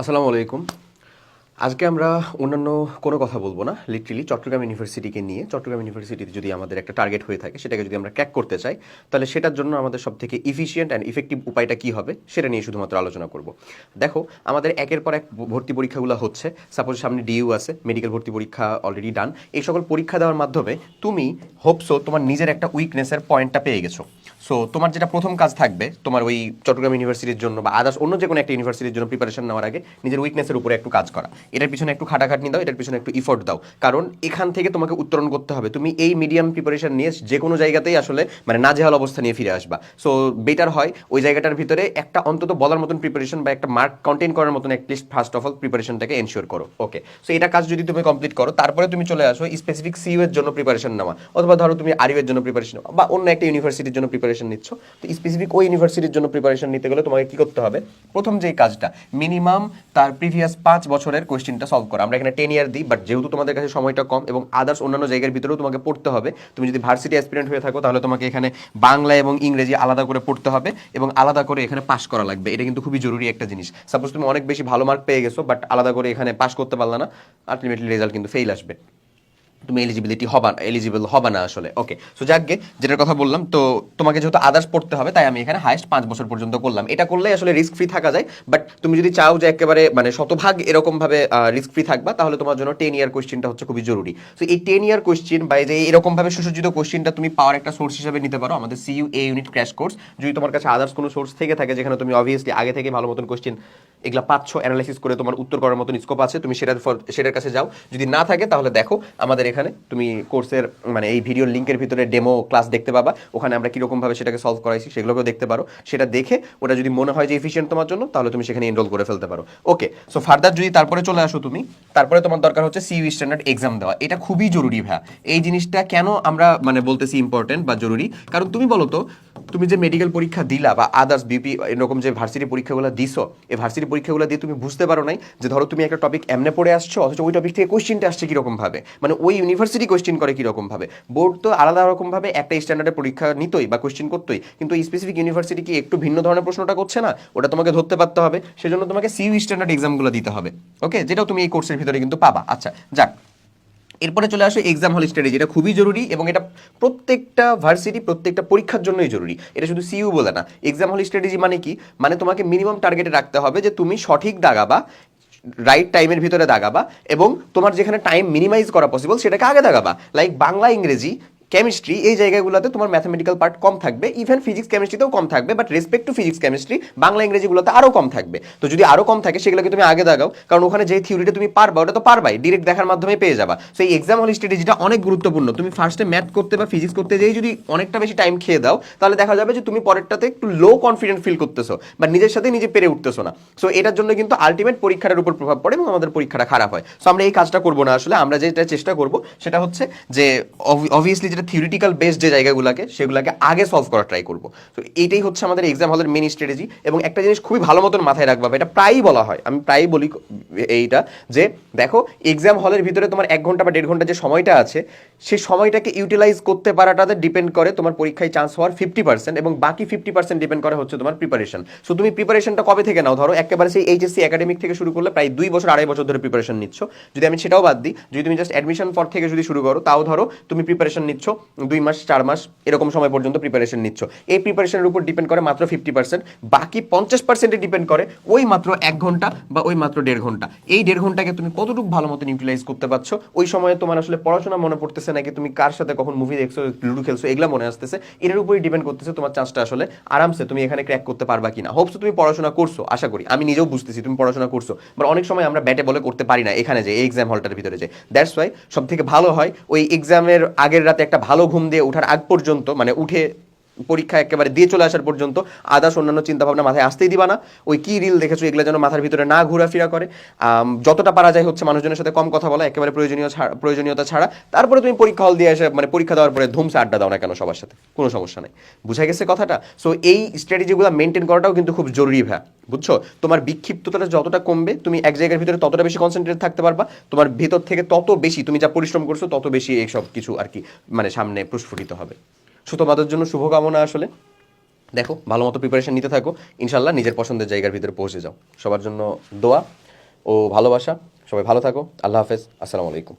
আসসালামু আলাইকুম। আজকে আমরা অন্যান্য কোনো কথা বলব না লিটারেলি চট্টগ্রাম ইউনিভার্সিটিকে নিয়ে। চট্টগ্রাম ইউনিভার্সিটিতে যদি আমাদের একটা টার্গেট হয়ে থাকে, সেটাকে যদি আমরা ক্র্যাক করতে চাই, তাহলে সেটার জন্য আমাদের সব থেকে ইফিসিয়েন্ট অ্যান্ড ইফেক্টিভ উপায়টা কী হবে, সেটা নিয়ে শুধুমাত্র আলোচনা করব। দেখো, আমাদের একের পর এক ভর্তি পরীক্ষাগুলো হচ্ছে। সাপোজ সামনে ডিইউ আছে মেডিকেল ভর্তি পরীক্ষা অলরেডি ডান এই সকল পরীক্ষা দেওয়ার মাধ্যমে তুমি হোপসো তোমার নিজের একটা উইকনেসের পয়েন্টটা পেয়ে গেছো। সো তোমার যেটা প্রথম কাজ থাকবে, তোমার ওই চট্টগ্রাম ইউনিভার্সিটির জন্য বা আদার্স অন্য যে কোনো একটা ইউনিভার্সিটির জন্য প্রিপারেশন নেওয়ার আগে নিজের উইকনেসের উপরে একটু কাজ করা। এটার পিছনে একটু খাটাখাটনি দাও, এটার পিছনে একটু ইফোর্ট দাও। কারণ এখান থেকে তোমাকে উত্তরণ করতে হবে। তুমি এই মিডিয়াম প্রিপারেশন নিয়ে যে কোনো জায়গাতেই আসলে মানে না নাজেহাল অবস্থা নিয়ে ফিরে আসবা। সো বেটার হয় ওই জায়গাটার ভিতরে একটা অন্তত বলার মতন প্রিপারেশন বা একটা মার্ক কন্টেন্ট করার মতন at least first of all প্রিপারেশনটাকে ensure করো। ওকে সো এটা কাজ যদি তুমি কমপ্লিট করো, তারপরে তুমি চলে আসো স্পেসিফিক সিইউ এর জন্য প্রিপারেশন নেওয়া। অথবা ধরো তুমি আরিউয়ের জন্য প্রিপারেশন বা অন্য একটা ইউনিভার্সিটির জন্য প্রিপারেশন নিচ্ছ। তো স্পেসিফিক ওই ইউনিভার্সিটির জন্য প্রিপারেশন নিতে গেলে তোমাকে কি করতে হবে? প্রথম যেই কাজটা মিনিমাম তার প্রিভিয়াস পাঁচ বছরের কোয়েশ্চেনটা সলভ করা। আমরা এখানে টেন ইয়ার দিই বাট যেহেতু তোমাদের কাছে সময়টা কম এবং আদার্স অন্যান্য জায়গার ভিতরেও তোমাকে পড়তে হবে, তুমি যদি ভার্সিটি অ্যাসপিরেন্ট হয়ে থাকো, তাহলে তোমাকে এখানে বাংলা এবং ইংরেজি আলাদা করে পড়তে হবে এবং আলাদা করে এখানে পাস করা লাগবে। এটা কিন্তু খুবই জরুরি একটা জিনিস। সাপোজ তুমি অনেক বেশি ভালো মার্ক পেয়ে গেছো বাট আলাদা করে এখানে পাস করতে পারলা না আলটিমেটলি রেজাল্ট কিন্তু ফেল আসবে। তুমি এলিজিবিলিটি হবা এলিজিবল হবে না আসলে। ওকে সো যাকগে, যেটার কথা বললাম, তো তোমাকে যেহেতু আদার্স পড়তে হবে, তাই আমি এখানে হাইস্ট পাঁচ বছর পর্যন্ত করলাম। এটা করলে আসলে রিস্ক ফ্রি থাকা যায় বাট তুমি যদি চাও যে একেবারে মানে শতভাগ এরকমভাবে রিস্ক ফ্রি থাকবা, তাহলে তোমার জন্য টেন ইয়ার কোয়েশ্চেনটা হচ্ছে খুবই জরুরি। সো এই টেন ইয়ার কোয়েশ্চেন বা যে এরকমভাবে সুসজ্জিত কোয়েশ্চেনটা তুমি পাওয়ার একটা সোর্স হিসেবে নিতে পারো, আমাদের C U A unit crash course যদি তোমার কাছে আদার্স কোনো সোর্স থেকে থাকে, যেখানে তুমি অবভিয়াসলি আগে থেকে ভালো মতন কোয়েশ্চেন এগুলা পাচ্ছ অ্যানালাইসিস করে তোমার উত্তর করার মতন স্কোপ আছে, তুমি সেটার ফর- সেটার কাছে যাও। যদি না থাকে, তাহলে দেখো, আমাদের এখানে। তুমি কোর্সের মানে এই ভিডিওর লিঙ্কের ভিতরে ডেমো ক্লাস দেখতে পাবা। ওখানে আমরা কীরকমভাবে সেটাকে সলভ করাইছি সেগুলোকেও দেখতে পারো। সেটা দেখে ওটা যদি মনে হয় যে এফিসিয়েন্ট তোমার জন্য, তাহলে তুমি সেখানে এনরোল করে ফেলতে পারো। ওকে সো ফার্দার যদি তারপরে চলে আসো তুমি, তারপরে তোমার দরকার হচ্ছে সিইউ স্ট্যান্ডার্ড এক্সাম দেওয়া। এটা খুবই জরুরি ভাইয়া। এই জিনিসটা কেন আমরা মানে বলতেছি ইম্পর্টেন্ট বা জরুরি? কারণ তুমি বলো তো, তুমি যে মেডিকেল পরীক্ষা দিলা বা আদার্স বিপি এরকম যে ভার্সিটি পরীক্ষাগুলো দিছো, এই ভার্সিটি পরীক্ষাগুলো দিয়ে তুমি বুঝতে পারো নাই যে ধরো তুমি একটা টপিক এমনে পড়ে আসছো, অথচ ওই টপিক থেকে কোশ্চেনটা আসছে কীরকম ভাবে মানে ওই ইউনিভার্সিটি কোশ্চেন করে কীরকম ভাবে? বোর্ড তো আলাদা রকম ভাবে একটা স্ট্যান্ডার্ডের পরীক্ষা নিতই বা কোশ্চেন করতোই, কিন্তু এই স্পেসিফিক ইউনিভার্সিটি কি একটু ভিন্ন ধরনের প্রশ্নটা করছে না? ওটা তোমাকে ধরতে পারতে হবে, সেজন্য তোমাকে সিইউ স্ট্যান্ডার্ড এক্সামগুলো দিতে হবে ওকে যেটাও তুমি এই কোর্সের ভিতরে কিন্তু পাবা। আচ্ছা যাক। এরপরে চলে আসো এক্সাম হল স্টাডি যেটা খুবই জরুরি এবং এটা প্রত্যেকটা ভার্সিটি প্রত্যেকটা পরীক্ষার জন্যই জরুরি। এটা শুধু সিইউ বলে না। এক্সাম হল স্ট্র্যাটেজি মানে কি? মানে তোমাকে মিনিমাম টার্গেটে রাখতে হবে যে তুমি সঠিক দাগাবা রাইট টাইমের ভিতরে দাগাবা এবং তোমার যেখানে টাইম মিনিমাইজ করা পসিবল সেটাকে আগে দাগাবা। লাইক বাংলা ইংরেজি কেমিস্ট্রি এই জায়গাগুলোতে তোমার ম্যাথামেটিক্যাল পার্ট কম থাকবে ইভেন ফিজিক্স কেমিস্ট্রিতেও কম থাকবে but respect to physics chemistry Bangla, ইংরেজিগুলোতে আরও কম থাকবে। তো যদি আরও কম থাকে, সেগুলোকে তুমি আগে দাগাও, কারণ ওখানে যে থিওরিটা তুমি পারবা, ওটা তো পারবাই ডিরেক্ট দেখার মাধ্যমে পেয়ে যাবা। সো এই এক্সাম হল স্ট্র্যাটেজিটা অনেক গুরুত্বপূর্ণ। তুমি ফার্স্টে ম্যাথ করতে বা ফিজিক্স করতে যেই যদি অনেকটা বেশি টাইম খেয়ে দাও, তাহলে দেখা যাবে যে তুমি পরেরটাতে একটু লো কনফিডেন্ট ফিল করতেছো, বা নিজের সাথে নিজে পেরে উঠতেছো না। সো এটার জন্য কিন্তু আলটিমেট পরীক্ষাটার উপর প্রভাব পড়ে এবং আমাদের পরীক্ষাটা খারাপ হয়। সো আমরা এই কাজটা করব না আসলে, আমরা যেটা চেষ্টা করব, সেটা হচ্ছে যে অবভিয়াসলি যেটা থিওরিটিক্যাল বেস যে জায়গাগুলোকে, সেগুলোকে আগে সলভ করার ট্রাই করব। তো এটাই হচ্ছে আমাদের এক্সাম হলের মেন স্ট্র্যাটেজি এবং একটা জিনিস খুবই ভালো মতন মাথায় রাখবা, এটা প্রায়ই বলা হয়। আমি প্রায়ই বলি এইটা যে, দেখো এক্সাম হলের ভিতরে তোমার এক ঘণ্টা বা দেড় ঘণ্টা যে সময়টা আছে সেই সময়টাকে ইউটিলাইজ করতে পারাটাতে ডিপেন্ড করে তোমার পরীক্ষায় চান্স হওয়ার ফিফটি পার্সেন্ট এবং বাকি ফিফটি পার্সেন্ট ডিপেন্ড করে হচ্ছে তোমার প্রিপারেশন সো তুমি প্রিপারেশনটা কবে থেকে নাও? ধরো, একেবারে সেই এইচএসসি একাডেমিক থেকে শুরু করলে প্রায় দুই বছর, আড়াই বছর ধরে প্রিপারেশন নিচ্ছ। যদি আমি সেটাও বাদ দিই, যদি তুমি জাস্ট অ্যাডমিশন পর থেকে যদি শুরু করো, তাও ধরো, তুমি প্রিপারেশন নিচ্ছ দুই মাস, চার মাস, এরকম সময় পর্যন্ত প্রিপারেশন নিচ্ছ। এই প্রিপারেশনের উপর ডিপেন্ড করে মাত্র ফিফটি পার্সেন্ট বাকি পঞ্চাশ পার্সেন্টে ডিপেন্ড করে ওই মাত্র এক ঘণ্টা বা ওই মাত্র দেড় ঘণ্টা। এই দেড় ঘন্টাকে তুমি কতটুকু ভালো মতন ইউটিলাইজ করতে পারছ? ওই সময়ে তোমার আসলে পড়াশোনা মনে পড়তেছে নাকি? তুমি কার সাথে কখন মুভি দেখছ, লুডু খেলছো, এগুলো মনে আসতেছে। এর উপরই ডিপেন্ড করতেছে তোমার চান্সটা আসলে আরামসে তুমি এখানে ক্র্যাক করতে পারবা কিনা। হোপস তুমি পড়াশোনা করছ, আশা করি। আমি নিজেও বুঝতেছি তুমি পড়াশোনা করছ। বাট অনেক সময় আমরা ব্যাটে বলে করতে পারি না এখানে যে এক্সাম হলটার ভিতরে যে। দ্যাটস ওয়াই সব থেকে ভালো হয় ওই এক্সামের আগের রাতে একটা ভালো ঘুম দিয়ে ওঠার আগ পর্যন্ত মানে উঠে পরীক্ষা একেবারে দিয়ে চলে আসার পর্যন্ত আদার্স অন্যান্য চিন্তাভাবনা মাথায় আসতেই দিবা না। ওই কি রিল দেখেছ, এগুলো যেন মাথার ভিতরে না ঘোরাফেরা করে। যতটা পারা যায় হচ্ছে মানুষজনের সাথে কম কথা বলা, একেবারে প্রয়োজনীয় প্রয়োজনীয়তা ছাড়া। তারপরে তুমি পরীক্ষা হল দিয়ে এসে মানে পরীক্ষা দেওয়ার পরে ধুমসে আড্ডা দাও না কেন সবার সাথে? কোনো সমস্যা নেই। বুঝা গেছে কথাটা? সো এই স্ট্র্যাটেজিগুলো মেনটেন করাটাও কিন্তু খুব জরুরি ভ্যা বুঝছ? তোমার বিক্ষিপ্ততা যতটা কমবে, তুমি এক জায়গার ভিতরে ততটা বেশি কনসেন্ট্রেট থাকতে পারবা। তোমার ভিতর থেকে তত বেশি, তুমি যা পরিশ্রম করছ, তত বেশি এইসব কিছু আর কি মানে সামনে প্রস্ফুটিত হবে। সো তোমাদের জন্য শুভকামনা আসলে। দেখো, ভালো মতো প্রিপারেশন নিতে থাকো। ইনশাল্লাহ নিজের পছন্দের জায়গার ভিতরে পৌঁছে যাও। সবার জন্য দোয়া ও ভালোবাসা। সবাই ভালো থাকো। আল্লাহ হাফেজ। আসসালামু আলাইকুম।